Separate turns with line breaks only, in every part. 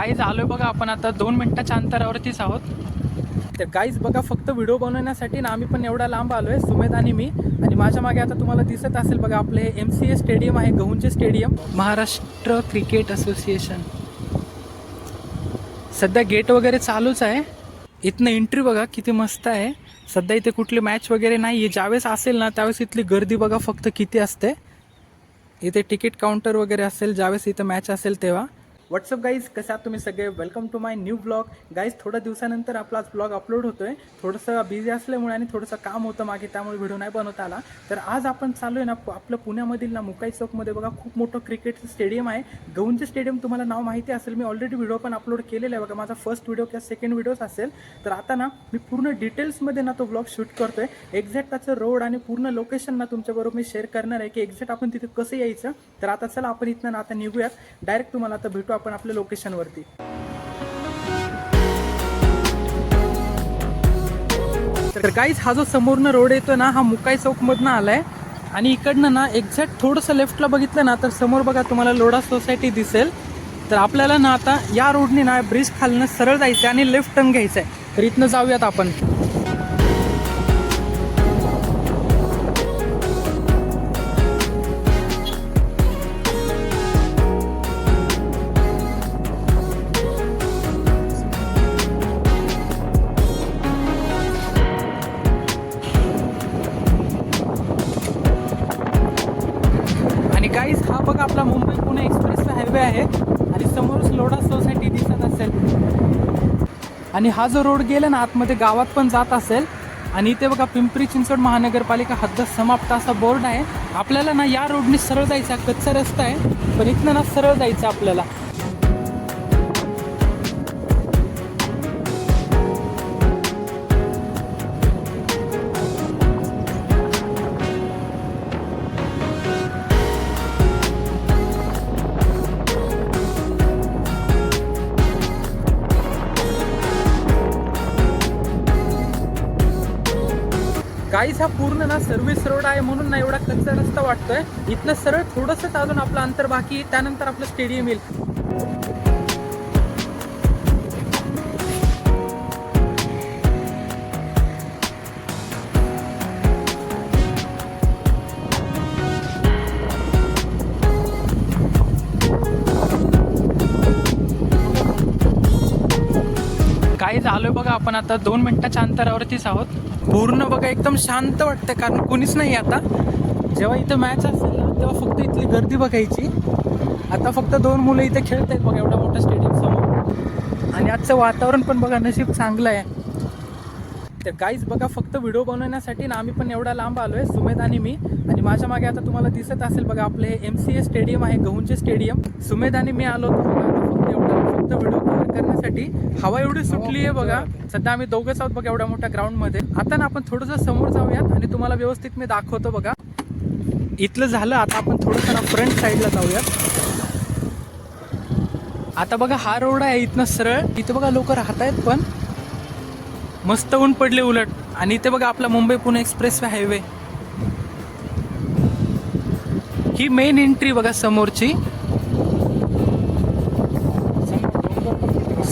Guys आलोय बघा आपण आता. दोन मिनिटाच्या अंतरावरतीच आहोत. तर गाईज बघा फक्त व्हिडिओ बनवण्यासाठी ना आम्ही पण एवढा लांब आलोय. सुमेध आणि मी. आणि माझ्या मागे आता तुम्हाला दिसत असेल बघा आपले एम सी ए स्टेडियम आहे गहूंचे स्टेडियम महाराष्ट्र क्रिकेट असोसिएशन सध्या गेट वगैरे चालूच आहे. इथनं एंट्री बघा किती मस्त आहे. सध्या इथे कुठली मॅच वगैरे नाही आहे ज्यावेळेस असेल ना त्यावेळेस इथली गर्दी बघा फक्त किती असते. इथे तिकीट काउंटर वगैरे असेल ज्यावेळेस इथं मॅच असेल तेव्हा. व्हॉट्सअप गाईज कसं आहात तुम्ही सगळे? Welcome to my new blog guys थोड्या दिवसानंतर आपला आज ब्लॉग अपलोड होतो आहे थोडंसं बिझी असल्यामुळे आणि थोडंसं काम होतं मागे त्यामुळे व्हिडिओ नाही बनवता आला. तर आज आपण चालू आहे ना आपलं पुण्यामधील ना मुकाई चौकमध्ये. बघा खूप मोठं क्रिकेटचं स्टेडियम आहे. गौंजे स्टेडियम तुम्हाला नाव माहिती असेल. मी ऑलरेडी व्हिडिओ पण अपलोड केलेला आहे. बघा माझा फर्स्ट व्हिडिओ किंवा सेकंड व्हिडिओज असेल. तर आता ना मी पूर्ण डिटेल्समध्ये ना तो ब्लॉग शूट करतो आहे एक्झॅक्ट त्याचं रोड आणि पूर्ण लोकेशन ना तुमच्याबरोबर मी शेअर करणार आहे की एक्झॅक्ट आपण तिथे कसं यायचं. तर आता चला आपण इथनं ना आता निघूयात. डायरेक्ट तुम्हाला आता भेटू. आपण आपल्या लोकेशनवरती. तर काहीच हा जो समोरनं रोड येतो ना हा मुकाई चौकमधनं आलाय. आणि इकडनं ना एक्झॅक्ट थोडंसं लेफ्टला बघितलं ना तर समोर बघा तुम्हाला लोढा सोसायटी दिसेल. तर आपल्याला ना आता या रोडने ना ब्रिज खालनं सरळ जायचं आणि लेफ्ट टर्न घ्यायचं आहे तर इथनं जाऊयात आपण. आणि हा जो रोड गेला ना आतमध्ये गावात पण जात असेल. आणि इथे बघा पिंपरी चिंचवड महानगरपालिका हद्द समाप्त असा बोर्ड आहे. आपल्याला ना या रोडने सरळ जायचं आहे. कच्चा रस्ता आहे. पण इथनं ना सरळ जायचं आपल्याला. गाईस हा पूर्ण ना सर्व्हिस रोड आहे म्हणून ना एवढा कच्चा रस्ता वाटतोय. इथनं सरळ थोडंसंच अजून आपलं अंतर बाकी आहे. त्यानंतर आपलं स्टेडियम येईल. काही झालोय बघा आपण आता. दोन मिनिटाच्या अंतरावरतीच आहोत. पूर्ण बघा एकदम शांत वाटतं कारण कोणीच नाही आता. जेव्हा इथं मॅच असेल ना तेव्हा फक्त इथली गर्दी बघायची. आता फक्त दोन मुलं इथे खेळत आहेत बघा एवढा मोठा स्टेडियम समोर. आणि आजचं वातावरण पण बघा नशीब चांगलं आहे. तर काहीच बघा फक्त व्हिडिओ बनवण्यासाठी ना आम्ही पण एवढा लांब आलोय सुमेध आणि मी. आणि माझ्या मागे आता तुम्हाला दिसत असेल बघा आपले एम सी ए स्टेडियम आहे गहुंचे स्टेडियम सुमेध आणि मी आलो होतो बघा एवढा फक्त व्हिडिओ कव्हर करण्यासाठी हवा एवढी सुटली आहे बघा. सध्या आम्ही दोघंच आहोत बघा एवढ्या मोठ्या ग्राउंडमध्ये. आता ना आपण थोडंसं समोर जाऊयात आणि तुम्हाला व्यवस्थित मी दाखवतो बघा. इथलं झालं आता आपण थोडंसं ना फ्रंट साईडला जाऊयात. आता बघा हा रोड आहे इथनं सरळ. इथं बघा लोक राहत आहेत पण मस्त ऊन पडले उलट. आणि इथे बघा आपला मुंबई पुणे एक्सप्रेस हायवे ही मेन एंट्री बघा समोरची.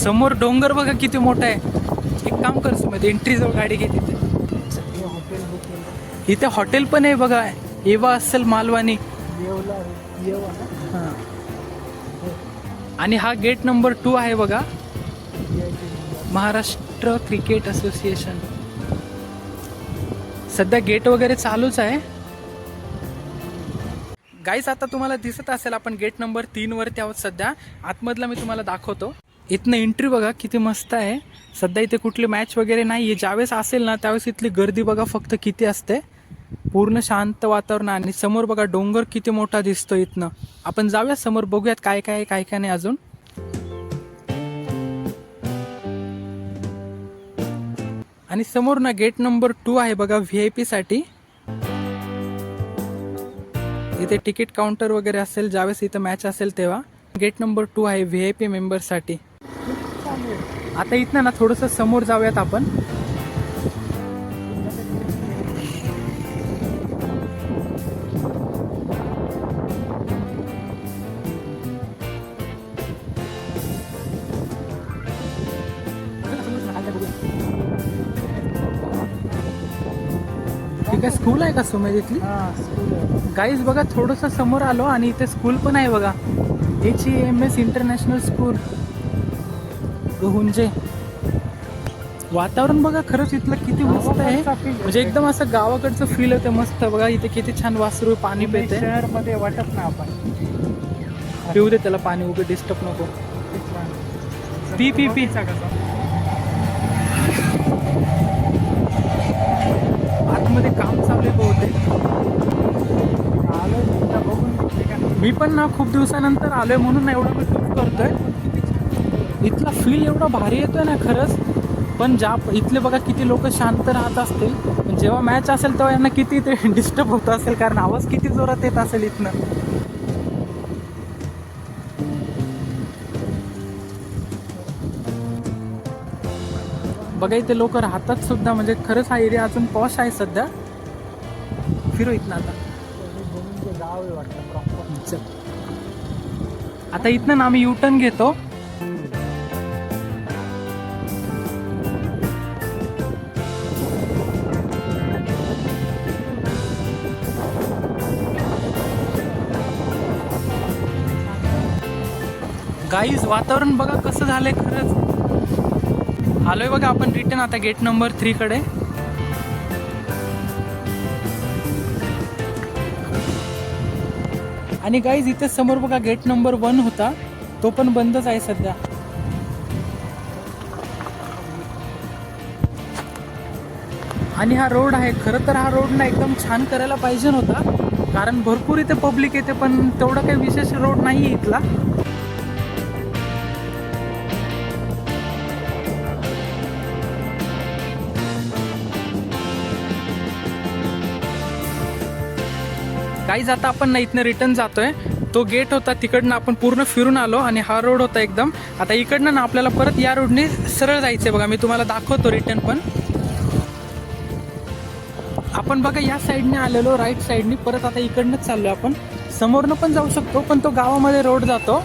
समोर डोंगर बघा किती मोठा आहे. एक काम कर मध्ये एंट्री जवळ गाडी घे तिथे. इथे हॉटेल पण आहे बघा. एवा असेल मालवानी. हां. आणि हा गेट नंबर टू आहे बघा. महाराष्ट्र क्रिकेट असोसिएशन सध्या गेट वगैरे चालूच आहे. गाईस आता तुम्हाला दिसत असेल आपण गेट नंबर तीन वरती आहोत सध्या. आतमधला मी तुम्हाला दाखवतो. इथनं एंट्री बघा किती मस्त आहे. सध्या इथे कुठली मॅच वगैरे नाही आहे ज्यावेळेस असेल ना त्यावेळेस इथली गर्दी बघा फक्त किती असते. पूर्ण शांत वातावरण आणि समोर बघा डोंगर किती मोठा दिसतो इथनं. आपण जाऊया समोर बघूयात काय काय आहे, काय काय नाही अजून. आणि समोर ना गेट नंबर टू आहे बघा व्ही आय पीसाठी इथे तिकीट काउंटर वगैरे असेल ज्यावेळेस इथं मॅच असेल तेव्हा. गेट नंबर टू आहे व्ही आय पी मेंबरसाठी आता इथनं ना थोडंसं समोर जाऊयात आपण. काय स्कूल आहे का सुमे तिथली गाईज बघा थोडंसं समोर आलो आणि इथे स्कूल पण आहे बघा. H M S international school Gahunje वातावरण बघा खरंच इथलं किती मस्त आहे. म्हणजे एकदम असं गावाकडचं फील होतं मस्त. बघा इथे किती छान वासरू पाणी पिते
शहरमध्ये वाटत ना आपण.
पिऊ दे त्याला पाणी उगे डिस्टर्ब नको. पी पी पी. आतमध्ये काम चालू आहे बहुतेक.
आलो तुमचा बघून घेतले का?
मी पण ना खूप दिवसानंतर आलोय म्हणून ना एवढं मी करतोय. इथला फील एवढा भारी येतोय ना खरंच. पण ज्या इथले बघा किती लोक शांत राहत असतील. पण जेव्हा मॅच असेल तेव्हा यांना किती ते डिस्टर्ब होत असेल. कारण आवाज किती जोरात येत असेल इथनं. बघा इथे लोक राहतात सुद्धा. म्हणजे खरंच हा एरिया अजून पॉश आहे सध्या. फिरू इथनं आता.
गाव आहे वाटतं.
आता इथनं ना आम्ही युटर्न घेतो. गाईज वातावरण बघा कसं झालंय खरंच. आलोय बघा आपण रिटर्न आता गेट नंबर थ्री कडे. आणि गाईज इथे समोर बघा गेट नंबर वन होता. तो पण बंदच आहे सध्या. आणि हा रोड आहे. खरं तर हा रोड ना एकदम छान करायला पाहिजे नव्हता कारण भरपूर इथे पब्लिक येते पण तेवढा काही विशेष रोड नाही आहे इथला. गाईज आता आपण ना इथनं रिटर्न जातोय. तो गेट होता तिकडनं आपण पूर्ण फिरून आलो आणि हा रोड होता एकदम. आता इकडनं ना आपल्याला परत या रोडने सरळ जायचंय बघा. मी तुम्हाला दाखवतो रिटर्न पण. आपण बघा या साईडने आलेलो राईट साईडने परत आता इकडनंच चाललोय आपण. समोरनं पण जाऊ शकतो पण तो गावामध्ये रोड जातो.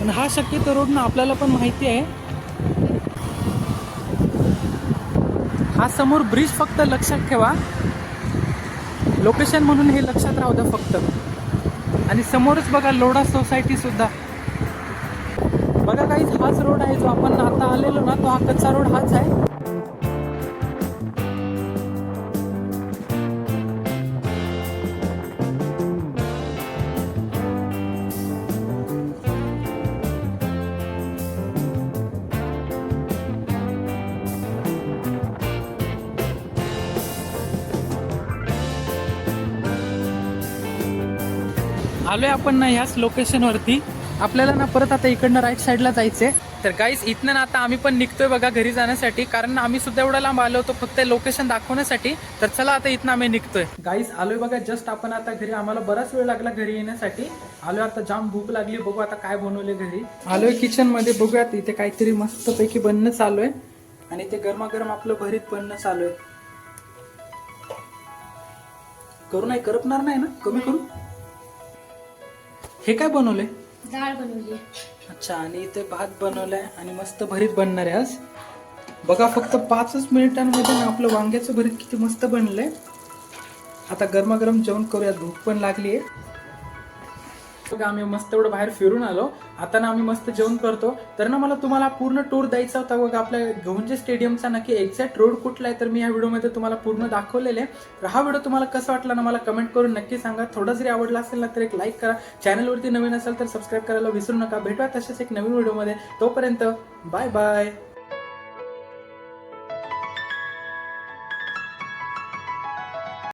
आणि हा शक्यतो रोड ना आपल्याला पण माहिती आहे. हा समोर ब्रिज फक्त लक्षात ठेवा. लोकेशन म्हणून हे लक्षात राहू द्या फक्त. आणि समोरच बघा लोढा सोसायटी सुद्धा. बघा काहीच हाच रोड आहे जो आपण आता आलेलो ना तो हा कच्चा रोड हाच आहे. आलोय आपण ना ह्याच लोकेशनवरती आपल्याला ना परत आता इकडनं राईट साईडला जायचंय. तर गाईज इथनं ना आता आम्ही पण निघतोय बघा घरी जाण्यासाठी. कारण आम्ही सुद्धा एवढा लांब आलो होतो फक्त लोकेशन दाखवण्यासाठी. तर चला आता इथनं आम्ही निघतोय. गाईज आलोय बघा जस्ट आपण आता घरी. आम्हाला बराच वेळ लागला घरी येण्यासाठी. आलोय आता जाम भूक लागली. बघू आता काय बनवले घरी. आलोय किचनमध्ये. बघूयात इथे काहीतरी मस्त पैकी बनणं चालू आहे आणि ते गरमागरम आपलं भरीत बनणं चालू आहे करू नाही करपणार नाही ना? कमी करू? हे काय बनवले
डाळ बनवली.
अच्छा आणि इथे भात बनवलाय आणि मस्त भरीत बनणार आहे आज. बघा फक्त पाचच मिनिटांमध्ये ना आपलं वांग्याचं भरीत किती मस्त बनलंय. आता गरमागरम जेवण करूया भूक पण लागली आहे बघा आम्ही मस्त एवढं बाहेर फिरून आलो. आता ना आम्ही मस्त जेवण करतो. तर ना मला तुम्हाला पूर्ण टूर द्यायचा होता बघा. आपल्या गवंजे स्टेडियमचा नक्की एक्झॅक्ट रोड कुठला आहे तर मी या व्हिडिओमध्ये तुम्हाला पूर्ण दाखवलेले आहे. तर हा व्हिडिओ तुम्हाला कसा वाटला ना मला कमेंट करून नक्की सांगा. थोडा जरी आवडला असेल ना तर एक लाईक करा. चॅनलवरती नवीन असेल तर सबस्क्राईब करायला विसरू नका. भेटूया तसेच एक नवीन व्हिडिओमध्ये. तोपर्यंत बाय बाय